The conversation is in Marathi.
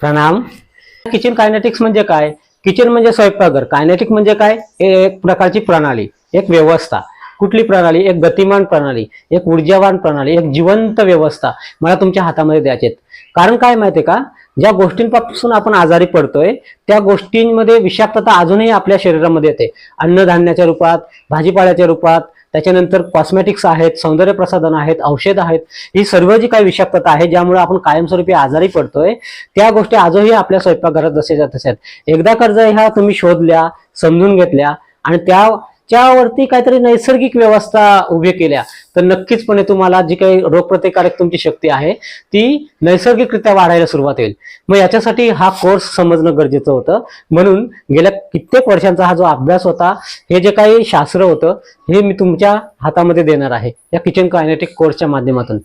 प्रणाम. किचन कायनेटिक्स म्हणजे काय? किचन म्हणजे स्वयंपाकघर. कायनेटिक म्हणजे काय? हे एक प्रकारची प्रणाली एक व्यवस्था. कुठली प्रणाली? एक गतिमान प्रणाली एक ऊर्जावान प्रणाली एक जिवंत व्यवस्था मला तुमच्या हातामध्ये द्यायचे कारण काय माहितीये का? ज्या गोष्टींपासून आपण आजारी पडतोय त्या गोष्टींमध्ये विषाक्तता अजूनही आपल्या शरीरामध्ये येते. अन्नधान्याच्या रूपात भाजीपाल्याच्या रूपात त्याच्यानंतर कॉस्मेटिक्स आहेत सौंदर्य प्रसाधन आहेत औषध आहेत ही सर्व जी काही विषाक्तता आहे ज्यामुळे आपण कायमस्वरूपी आजारी पडतोय त्या गोष्टी आजही आपल्या स्वयंपाकघरात जसे जात आहेत एकदा कर्ज ह्या तुम्ही शोधल्या समजून घेतल्या आणि त्या त्याच्यावरती काहीतरी नैसर्गिक व्यवस्था उभी केल्या तर नक्कीचपणे तुम्हाला जी काही रोगप्रतिकारक तुमची शक्ती आहे ती नैसर्गिकरित्या वाढायला सुरुवात होईल. मग याच्यासाठी हा कोर्स समजणं गरजेचं होतं. म्हणून गेल्या कित्येक वर्षांचा हा जो अभ्यास होता हे जे काही शास्त्र होतं हे मी तुमच्या हातामध्ये देणार आहे या किचन कायनेटिक कोर्सच्या माध्यमातून.